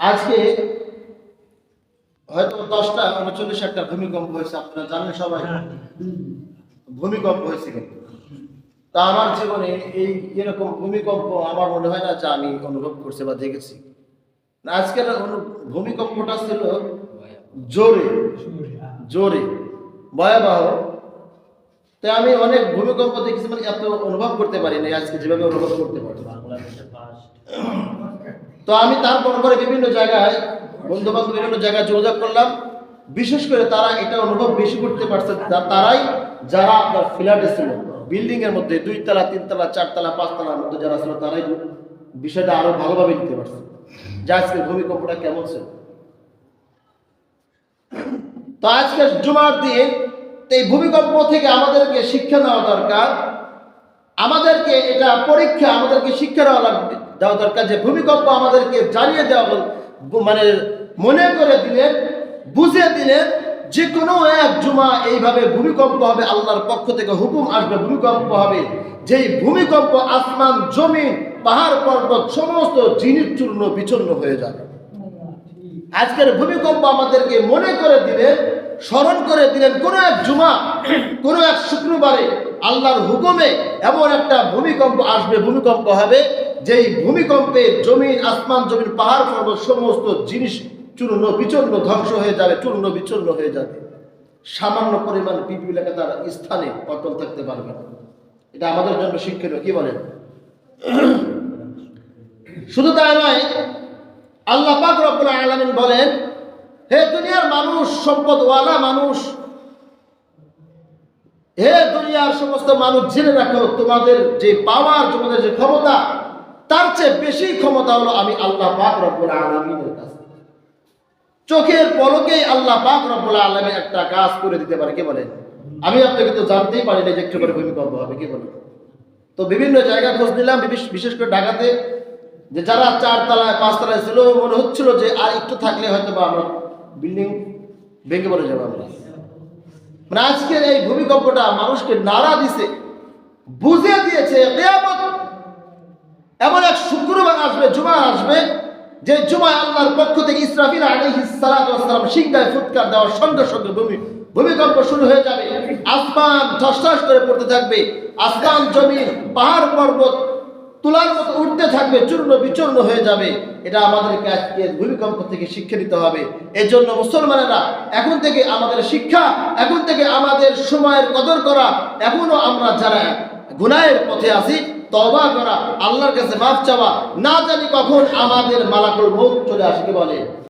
আজকে হয়তো দশটা উনচল্লিশ একটা ভূমিকম্প হয়েছে, আপনারা জানেন সবাই। ভূমিকম্প হয়েছে কিন্তু। তা আমার জীবনে এই এরকম ভূমিকম্প আমার মনে হয় না যে আমি অনুভব করছি বা দেখেছি। আজকের ভূমিকম্পটা ছিল জোরে জোরে, ভয়াবহ। তাই আমি অনেক ভূমিকম্প দেখেছি মানে এত অনুভব করতে পারি না আজকে যেভাবে অনুভব করতে পারি তো আমি তারপর পরে বিভিন্ন জায়গায় বন্ধু বান্ধব বিভিন্ন জায়গায় যোগাযোগ করলাম। বিশেষ করে তারা এটা অনুভব বেশি করতে পারছে তারাই যারা আপনার ফ্ল্যাটে ছিল বিল্ডিং এর মধ্যে দুই তলা তিনতলা, চারতলা, পাঁচতলার মধ্যে যারা ছিল তারাই বিষয়টা আরও ভালোভাবে নিতে পারছে। যে আজকে ভূমিকম্পটা কেমন ছিল। তো আজকে জুমার তো এই ভূমিকম্প থেকে আমাদেরকে শিক্ষা নেওয়া দরকার। আমাদেরকে এটা পরীক্ষা, আমাদেরকে শিক্ষা দেওয়া লাগবে দেওয়া দরকার যে ভূমিকম্প আমাদেরকে জানিয়ে দেওয়া মানে মনে করে দিলেন বুঝিয়ে দিলেন যে কোনো এক জুমা এইভাবে ভূমিকম্প হবে, আল্লাহর পক্ষ থেকে হুকুম আসবে, ভূমিকম্প হবে। যেই ভূমিকম্প আসমান জমি পাহাড়, পর্বত সমস্ত জিনিস চূর্ণ, বিচূর্ণ হয়ে যাবে। আজকের ভূমিকম্প আমাদেরকে মনে করে দিলেন স্মরণ করে দিলেন, কোনো এক জুমা, কোনো এক শুক্রবারে আল্লাহর হুকুমে এমন একটা ভূমিকম্প আসবে, ভূমিকম্প হবে যেই ভূমিকম্পে জমিন, আসমান, জমিন, পাহাড় পর্বত সমস্ত জিনিস চূর্ণ বিচূর্ণ ধ্বংস হয়ে যাবে, চূর্ণ বিচূর্ণ হয়ে যাবে। সামান্য পরিমাণ পৃথিবী লেখা তার স্থানে অটল থাকতে পারবে না। এটা আমাদের জন্য শিক্ষণীয়, কি বলেন? শুধু তাই নয়, আল্লাহ পাক রব্বুল আলামিন বলেন, হে দুনিয়ার মানুষ, সম্পদওয়ালা মানুষ হে দুনিয়ার সমস্ত মানুষ জেনে রাখো, তোমাদের যে পাওয়ার, তোমাদের যে ক্ষমতা, তার চেয়ে বেশি ক্ষমতা হলো আমি আল্লাহ পাক রব্বুল আলামিনের কাছে চোখের পলকেই আল্লাহ পাক রব্বুল আলামিন একটা কাজ করে দিতে পারে, কে বলেন আমি আপনাকে তো জানতেই পারি না যে একটু করে ভূমিকম্প হবে, কে বলেন তো বিভিন্ন জায়গা খোঁজ নিলাম বিশেষ- করে ঢাকাতে, যে যারা চার তলায় পাঁচ তলায় ছিল, মনে হচ্ছিল যে আর একটু থাকলে হয়তো বা আমরা বিল্ডিং ভেঙে পড়ে যাব আমরা। মানে আজকের এই ভূমিকম্পটা মানুষকে নাড়া দিছে, বুঝিয়ে দিয়েছে এমন এক শুক্রবার আসবে জুমা আসবে, যে জুমায় আল্লাহর পক্ষ থেকে ইসরাফিল সালাম সিংহায় ফুৎকার দেওয়ার সঙ্গে সঙ্গে ভূমি ভূমিকম্প শুরু হয়ে যাবে। আসমান ঠস করে পড়তে থাকবে। আসমান জমি পাহাড় পর্বত তুলার মতো উঠতে থাকবে, চূর্ণ বিচূর্ণ হয়ে যাবে। এটা আমাদেরকে আজকে ভূমিকম্প থেকে শিক্ষা দিতে হবে। এর জন্য মুসলমানেরা, এখন থেকে আমাদের শিক্ষা, এখন থেকে আমাদের সময়ের কদর করা, এখনও আমরা যারা গুনায়ের পথে আছি তবা করা, আল্লাহর কাছে মাফ চাওয়া, না জানি কখন আমাদের মালাকুল মৌত চলে আসে বলে।